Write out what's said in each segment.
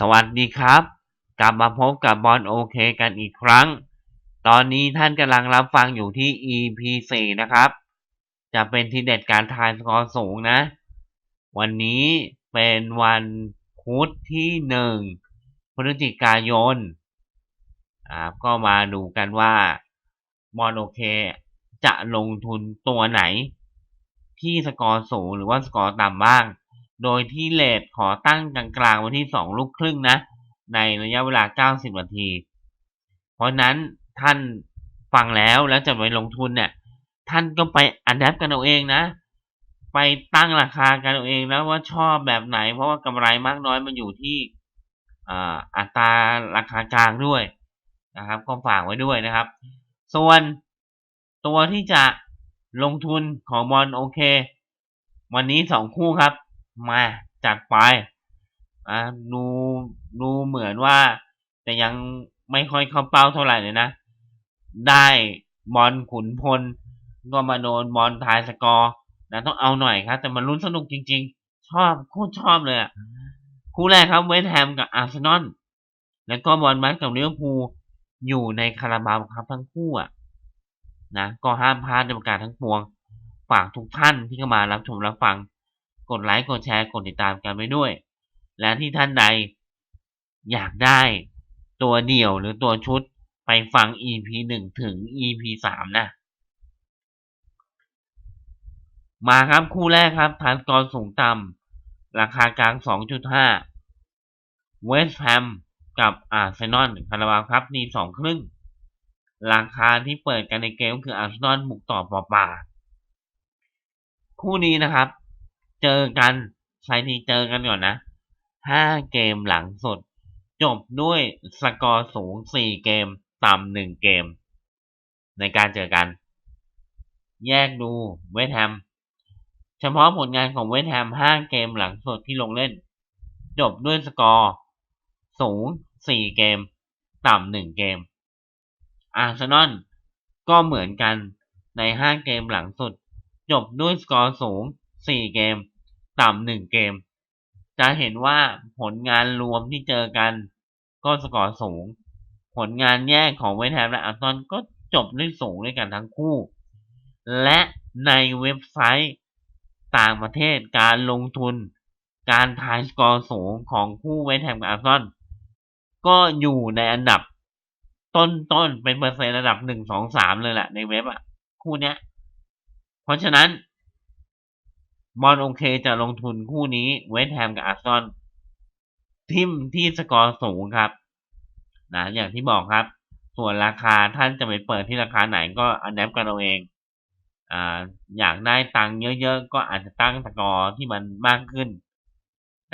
สวัสดีครับ กลับมาพบกับบอลโอเคกันอีกครั้ง ตอนนี้ท่านกำลังรับฟังอยู่ที่ EP 4นะครับ จะเป็นทีเด็ดการทายสกอร์สูงนะ วันนี้เป็นวันพุธที่หนึ่งพฤศจิกายนอ่าก็มาดูกันว่าบอลโอเค จะลงทุนตัวไหน ที่สกอร์สูงหรือว่าสกอร์ต่ำบ้าง โดยที่เลทขอตั้งกลางๆไว้ที่2ลูกครึ่งนะ ในระยะเวลา 90 นาที เพราะนั้นท่านฟังแล้วแล้วจะไปลงทุนเนี่ย ท่านก็ไปอัดแอปกันเอาเองนะ ไปตั้งราคากันเอาเองนะว่าชอบแบบไหน เพราะว่ากำไรมากน้อยมันอยู่ที่อัตราราคากลางด้วยนะครับก็ฝากไว้ด้วยนะครับ ส่วนตัวที่จะลงทุนของบอลโอเค วันนี้สองคู่ครับ มาจัดไปอ่าดูดูเหมือนว่าจะยังไม่ค่อยเข้าเป้าเท่าไหร่เลยนะ ได้บอลขุนพลก็มาโดนบอลทายสกอร์นะต้องเอาหน่อยครับ แต่มันลุ้นสนุกจริง ๆ ชอบโคตรชอบเลยอะคู่แรกครับเวสต์แฮมกับอาร์เซนอลแล้วก็บอลมัดกับเลิเวอร์พูลอยู่ในคาราบาวครับทั้งคู่อะนะก็ห้ามพลาดในประกาศทั้งปวง ฝากทุกท่านที่เข้ามารับชมรับฟัง กดไลค์กดแชร์กดติดตามกันไปด้วย และที่ท่านใดอยากได้ตัวเดี่ยวหรือตัวชุดไปฟัง EP 1 ถึง EP 3 นะ มาครับคู่แรกครับทานกรสูงต่ำราคากลาง 2.5 เวสต์แฮมกับอาร์เซนอลคาราบาวครับมีสองครึ่ง ราคาที่เปิดกันในเกมคืออาร์เซนอลบุกต่อปอป่าคู่นี้นะครับ เจอกันใช้ทีเจอกันก่อนนะ5เกมหลังสุด จบด้วยสกอร์สูง4เกม ต่ำ1เกม ในการเจอกัน แยกดูเวสต์แฮมเฉพาะผลงานของเวสต์แฮม5เกมหลังสุดที่ลงเล่น จบด้วยสกอร์สูง4เกม ต่ำ1เกม อาร์เซนอลก็เหมือนกันใน5เกมหลังสุด จบด้วยสกอร์สูง4เกม ต่ำ1เกม จะเห็นว่าผลงานรวมที่เจอกันก็สกอร์สูง ผลงานแยกของเวสต์แฮมและอาร์เซนอลก็จบด้วยสูงด้วยกันทั้งคู่ และในเว็บไซต์ต่างประเทศการลงทุน การทายสกอร์สูงของคู่เวสต์แฮมกับอาร์เซนอลก็อยู่ในอันดับต้นๆเป็นเปอร์เซ็นต์ระดับหนึ่งสองสามเลยแหละในเว็บอะ คู่เนี้ย เพราะฉะนั้น บอลโอเคจะลงทุนคู่นี้เวสต์แฮมกับอาร์ซอลทิมที่สกอร์สูงครับนะอย่างที่บอกครับ ส่วนราคาท่านจะไปเปิดที่ราคาไหนก็อันแนบกันเอาเองอ่าอยากได้ตังค์เยอะๆ ก็อาจจะตั้งสกอร์ที่มันมากขึ้น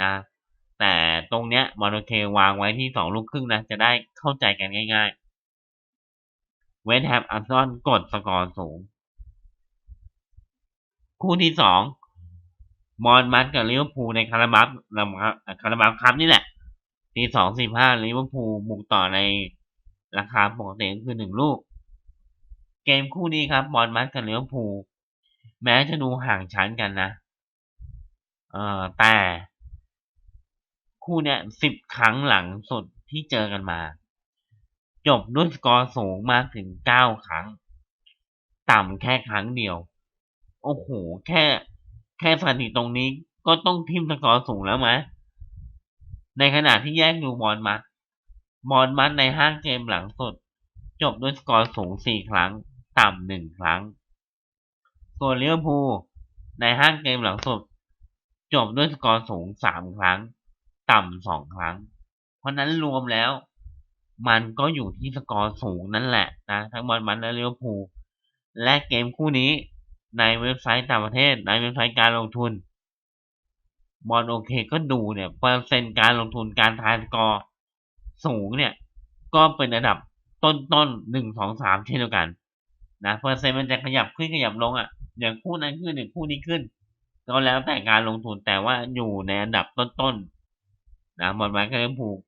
นะแต่ตรงเนี้ยบอลโอเควางไว้ที่สองลูกครึ่งนะจะได้เข้าใจกันง่ายๆ เวสต์แฮมอาร์ซอลกดสกอร์สูง คู่ที่สอง มอนมัดกับลิเวอร์พูลในคาราบัฟคาราบัฟครับนี่แหละตีสองสี่ห้าลิเวอร์พูลบุกต่อในราคาปกติก็คือหนึ่งลูก เกมคู่นี้ครับมอนมัดกับลิเวอร์พูลแม้จะดูห่างชั้นกันนะ เอ่อแต่ คู่เนี้ยสิบครั้งหลังสุดที่เจอกันมา จบด้วยสกอร์สูงมากถึงเก้าครั้ง ต่ำแค่ครั้งเดียว โอ้โห แค่ แค่สถิติตรงนี้ก็ต้องทิมสกอร์สูงแล้วไหมในขณะที่แยกดูบอลมัดบอลมัดในห้างเกมหลังสุด จบด้วยสกอร์สูงสี่ครั้ง ต่ำหนึ่งครั้ง ส่วนลิเวพูในห้างเกมหลังสุด จบด้วยสกอร์สูงสามครั้ง ต่ำสองครั้ง เพราะนั้นรวมแล้ว มันก็อยู่ที่สกอร์สูงนั่นแหละนะทั้งบอลมันและเลิเวพูและเกมคู่นี้ ในเว็บไซต์ต่างประเทศ ในเว็บไซต์การลงทุน บอลโอเคก็ดูเนี่ยเปอร์เซ็นต์การลงทุนการทายกอร์สูงเนี่ย ก็เป็นระดับต้นต้นหนึ่งสองสามเช่นเดียวกันนะเปอร์เซ็นต์มันจะขยับขึ้นขยับลงอะ่ะอย่างคู่นั้นขึ้นอย่างคู่นี้ขึ้น ก็แล้วแต่การลงทุนแต่ว่าอยู่ในอันดับต้นๆนะบอลไม้ก็เลยผูก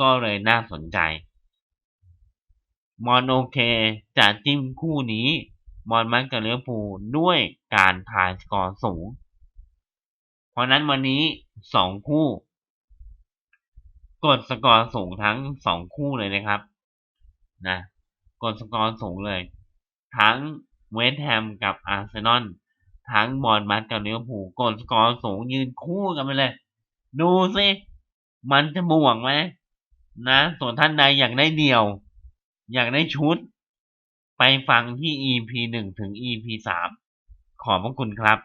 ก็เลยน่าสนใจ มอนโอเคจะจิ้มคู่นี้ มอนมันกับเลี้ยวผูด้วยการทายสกอร์สูง เพราะนั้นวันนี้สองคู่ กดสกอร์สูงทั้งสองคู่เลยนะครับนะกดสกอร์สูงเลย ทั้งเวสต์แฮมกับอาร์เซนอลทั้งบอลมัดกับลิเวอร์พูลกดสกอร์สูงยืนคู่กันไปเลย ดูสิมันจะบวกไหมนะส่วนท่านใดอยากได้เดี่ยว อยากได้ชุด ไปฟังที่ EP หนึ่งถึง EP สามขอบพระคุณครับ